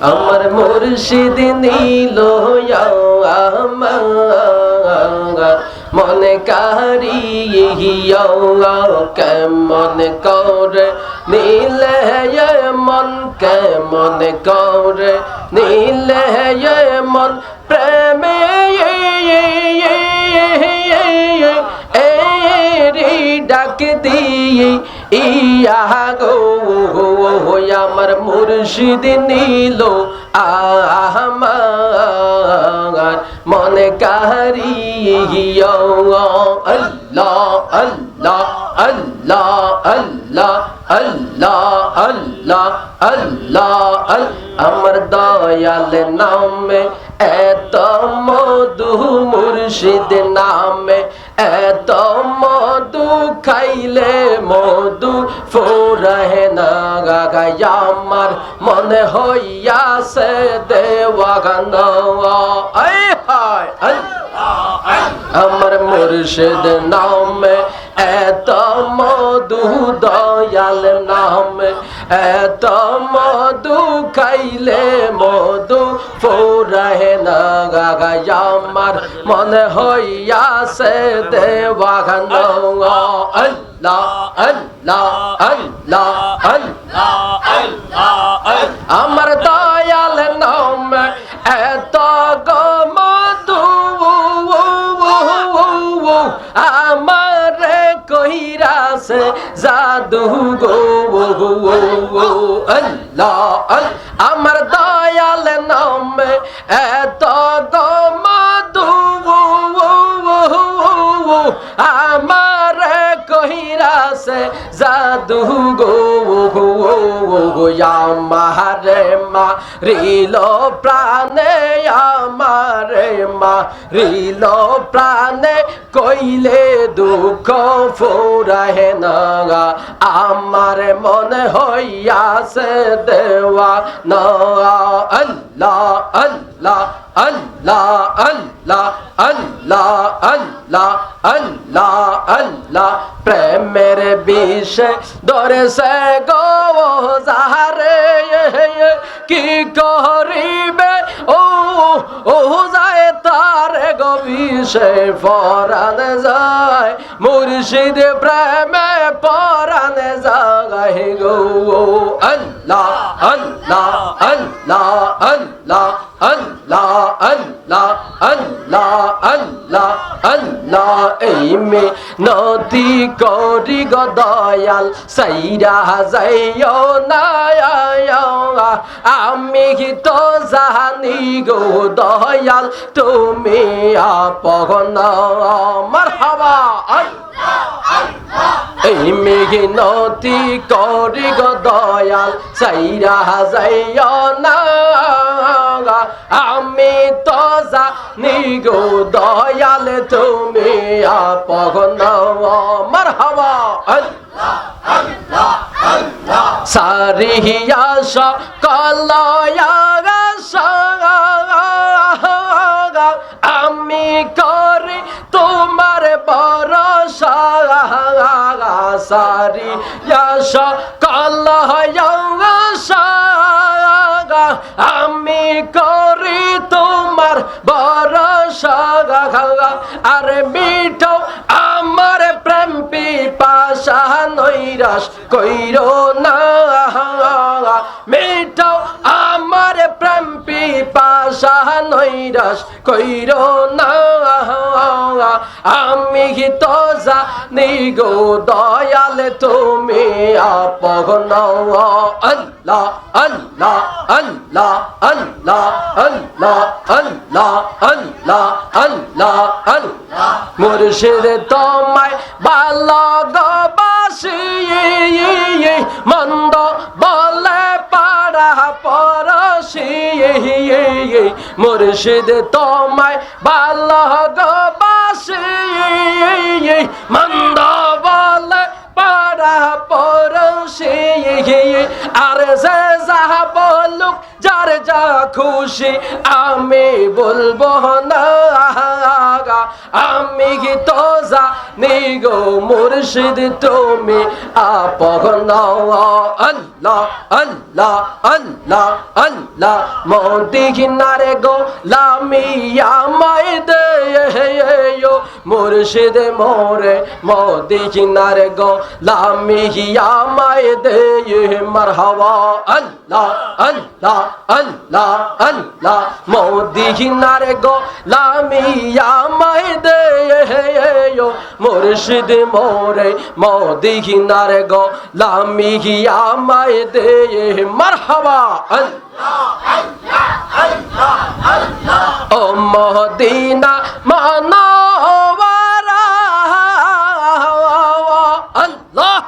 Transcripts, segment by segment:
আমার মুর্শিদ নীল আমার। মনে কারিয়া কেমন করে? নীলে মন কেমন করে? নীলে মন প্রেমে ডাক দিয়ে, ইয়া গো। আমার মুর্শিদ নীল। আমার মনে কারিয়া আল্লাহ আল্লাহ আল্লাহ আল্লাহ আল্লাহ আল্লাহ আল্লাহ। আমার দয়াল নামে এত মধু মুর্শিদ নামে এত মধু খাইলে মধু আমার মনে হইয়াছে দেওয়া গান আমার মুর্শিদ নামে এত মধু দয়াল নামে এত মধু খাইলে মধু ফোরহে না গাগায়। আমার মনে হইয়াছে দেওয়া গান আমার দয়াল নাম এত গমধু আমার কহিরাছে জাদু গো আল্লাহ। আমার দয়াল নাম এত জাদু গো আমারে মা, রিল প্রাণে আমারে মা, রিল প্রাণে কইলে দুঃখ ফুরাহে না আমার মনে হইয়াছে দেওয়া না আল্লাহ আল্লাহ আল্লাহ আল্লাহ আল্লাহ আল্লাহ আল্লাহ আল্লাহ, প্রেমের বিষে ধরেছে গো যাহারে কি করিবে? ও ও যায় তার গো বিষে পরাণ যায়, মুর্শিদ প্রেমে পরান যায় গো আল্লাহ আল্লাহ আল্লাহ আল্লাহ। আল্লাহ আল্লাহ আল্লাহ আল্লাহ আল্লাহ এই মে নদী করি গো দয়াল, সাইরা যাইও না আমি তো জানি গো দয়াল, তুমি আপন মার হাবা এই মেঘিনতি করি গো দয়াল, সাইরা যাইও না আমি তো জানি গো দয়াল, তুমি আপন মার হাওয়া সারিয়া সকলয়া আমি করি তোমার বরসা সারি সকল আমি করি তোমার বরসা আর মিঠো আমার প্রেম পিপাসা নৈরাস কইর না। মিঠো আমার প্রেম পিপাসা নৈরাস কইর না। আমি তো জানি গো দয়াল, তুমি আপন আল্লাহ আল্লাহ আল্লাহ আল্লাহ আল্লাহ আল্লাহ আল্লাহ আল্লাহ আল্লাহ। মুর্শিদ তোমায় ভালো গবাসি মন্দ বলে পাড়া পরশি মুর্শিদ তোমায় ভালো গবাসি মন্দ বলে পাড়া পরশি আর যে যাহা বলুক, যার যা খুশি, আমি বলব না আমি তো জানি গো মুর্শিদ, তুমি আপন আল্লাহ আল্লাহ আল্লাহ আল্লাহ। মোদি কিনারে গো লামিয়া মাই দে মুর্শিদ মোরে মোদি কিনারে গো লামিয়া মাই দে মারহাবা, আল্লাহ আল্লাহ আল্লাহ আল্লাহ। মোদি কিনারে গো লামিয়া মাই দে মুর্শিদ মোরে মোদি কিনারে গো লামিয়া মাই দে। মারহাবা। ও মদিনা আল্লাহ।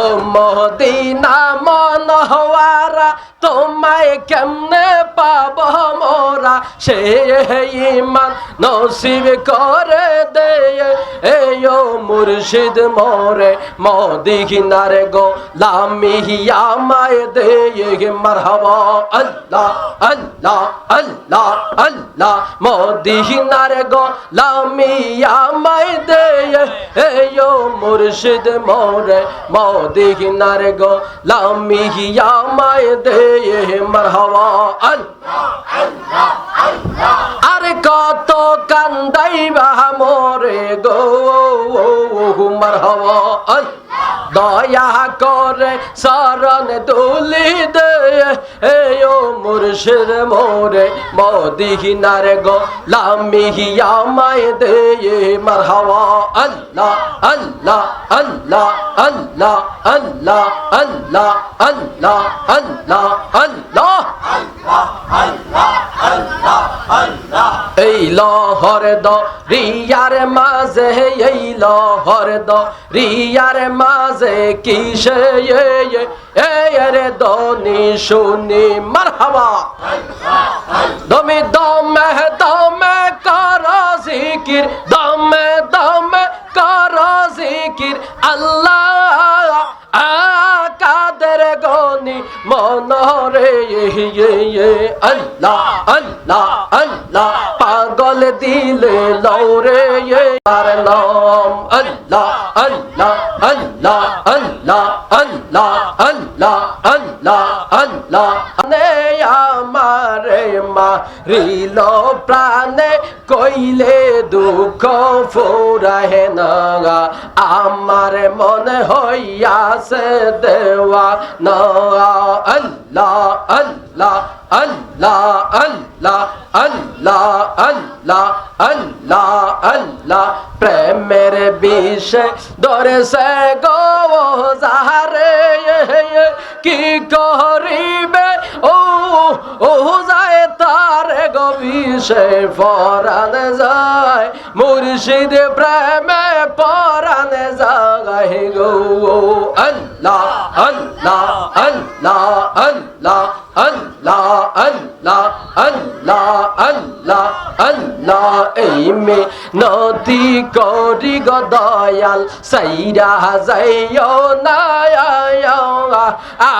ও মদিনা মনহওয়ারা তোমায় কেমনে পাব মোরা? সে ইমান নসিব করে দে এয়ো মুর্শিদ মোরে মোদি কিনারে গো লামিয়া মায় দে মারহাবা, আল্লাহ আল্লাহ আল্লাহ আল্লাহ মোদি কিনারে গো লামিয়া মায় দে এয়ো মুর্শিদ মোরে মোদি কিনারে গো লামিয়া মায় দে মারহাবা আল্লাহ। আরে কত কান্দাইবা মোরে গো মারহাবা দয়া করে শরণ তুলি দে। ও মুর্শিদ মোরে মোদি কিনারে গো লামিয়া মায় দে। মারহাবা, আল্লাহ আল্লাহ আল্লাহ আল্লাহ আল্লাহ আল্লাহ আল্লাহ আল্লাহ আল্লাহ। এই লহর দ রিয়ার মাঝে, এই লহর দ রিয়ার মাঝে কিসে রে দনি শুনি, মারহাবা। দমে দমে দমে কর জিকির, দমে দমে কর জিকির। আল্লাহ কাদের গনি মনরে আল্লাহ আল্লাহ আল্লাহ। পাগল দিলে লৌরে তার নাম আল্লাহ আল্লাহ আল্লাহ আল্লাহ আল্লাহ আল্লাহ আল্লাহ আল্লাহ। নে আমারে মারিল প্রাণে, কইলে দুঃখ ফুরাহে না আমার মনে হইয়াছে দেওয়া। না, আল্লাহ আল্লাহ আল্লাহ আল্লাহ আল্লাহ আল্লাহ আল্লাহ আল্লাহ। প্রেমের বিষে ধরে সে গো যাহারে। কি করিবে? ও ও যায় তার গো বিষে পরানে যায়, মুর্শিদ প্রেমে পরানে যায় গো। আল্লাহ আল্লাহ আল্লাহ আল্লাহ আল্লাহ আল্লাহ আল্লাহ আল্লাহ আল্লাহ, এই মে নদী করি গো সাইরা যাইও না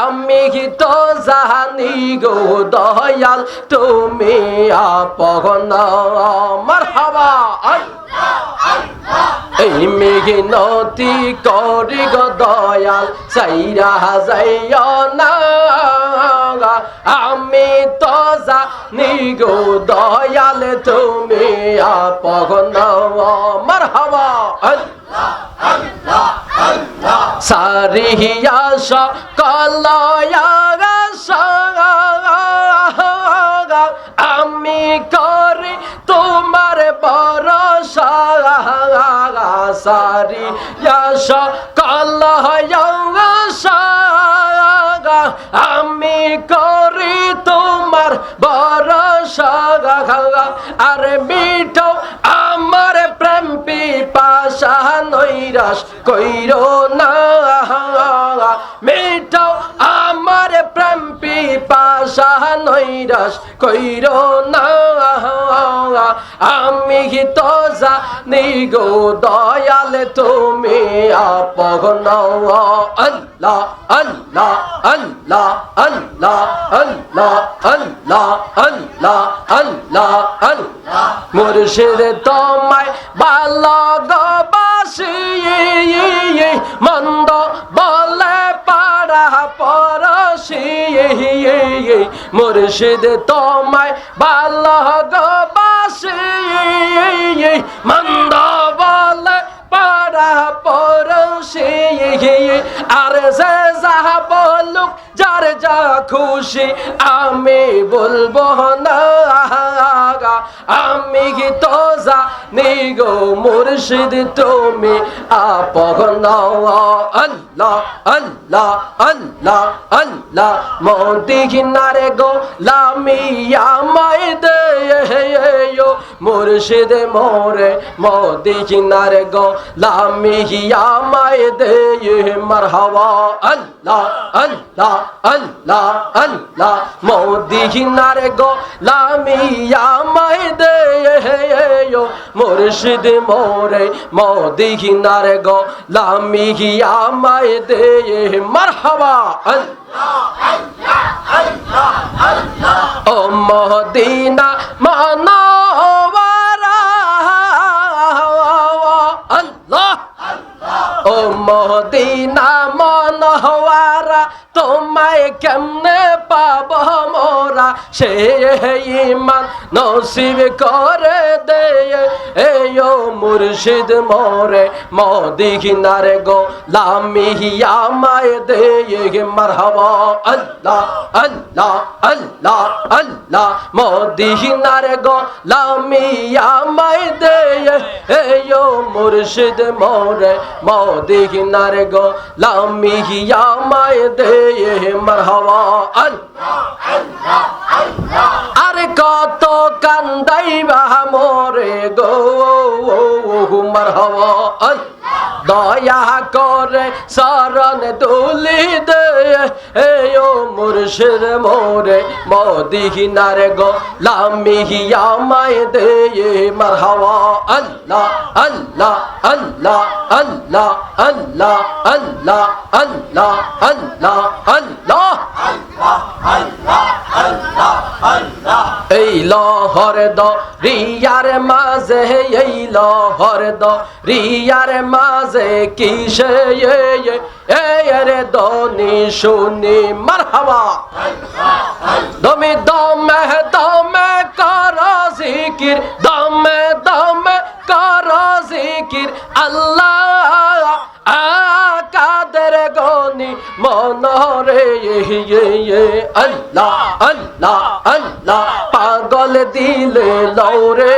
আমি তো জানি গো দয়াল, তুমি আপন মারহাবা এই মেঘে নদী করি গো দয়াল সাইরা যাইও না। আমি তো জানি গো দয়াল, তুমি আপন মারহাবা সারিয়া সকলয়া আমি করি তোমার বরসা সারি সকল আমি করি তোমার বরসা আরে মিঠো আমার প্রেম পিপাসা নৈরাস কইর না। নৈরাস কইর না। আমি তো জানি গো দয়াল, তুমি আপন আল্লাহ আল্লাহ আল্লাহ আল্লাহ আল্লাহ আল্লাহ আল্লাহ আল্লাহ আল্লাহ। মুর্শিদ তোমায় ভালো গো মন্দ বলে পাড়া পরশি। মুর্শিদ তোমায় ভালো গো বাসি মন্দ বলে পাড়া পরশি আর যে যাহা বলুক, যার যা খুশি আমি বলব না। আমি তো জানি গো মুর্শিদ, তুমি আপন আল্লাহ আল্লাহ আল্লাহ আল্লাহ মোদি কিনারে গো লামিয়া মাই দে মুর্শিদ মোরে মোদি কিনারে গো লামিয়া মাই দে মারহাবা, আল্লাহ আল্লাহ আল্লাহ আল্লাহ মোদি কিনারে গো লামিয়া লাই দে মুর্শিদ মোরে মদিহিনার গো, লামি আমায় দে মারহাবা ও মদিনা মানা ও মদিনা মন হওয়ারা তোমায় কেমনে পাব? সে ইমান নসিব করে দে এয়ো মুর্শিদ মোরে মোদি কিনারে গো লামিয়া মায় দে মারহাবা, আল্লাহ আল্লাহ আল্লাহ আল্লাহ মোদি কিনারে গো লামিয়া মায় দে এয়ো মুর্শিদ মোরে মোদি কিনারে গো লামিয়া মায় দে মারহাবা আল্লাহ। আরে কত কান্দাই বা গো হুমার হব দয়া করে শরণ তুলি দে। এও মুর্শিদ মোরে মদিনার গো লামিহিয়া মায় দে। মারহাবা, আল্লাহ আল্লাহ আল্লাহ আল্লাহ আল্লাহ আল্লাহ আল্লাহ আল্লাহ আল্লাহ। এই লহর দ রিয়ার মাঝে, এই লহর দ রিয়ার মাঝে কিসে রে দনি শুনি, মারহাবা। দমে দমে দমে কর জিকির, দমে দমে কর জিকির। আল্লাহ কাদের গনি মনরে আল্লাহ আল্লাহ আল্লাহ। পাগল দিলে লৌরে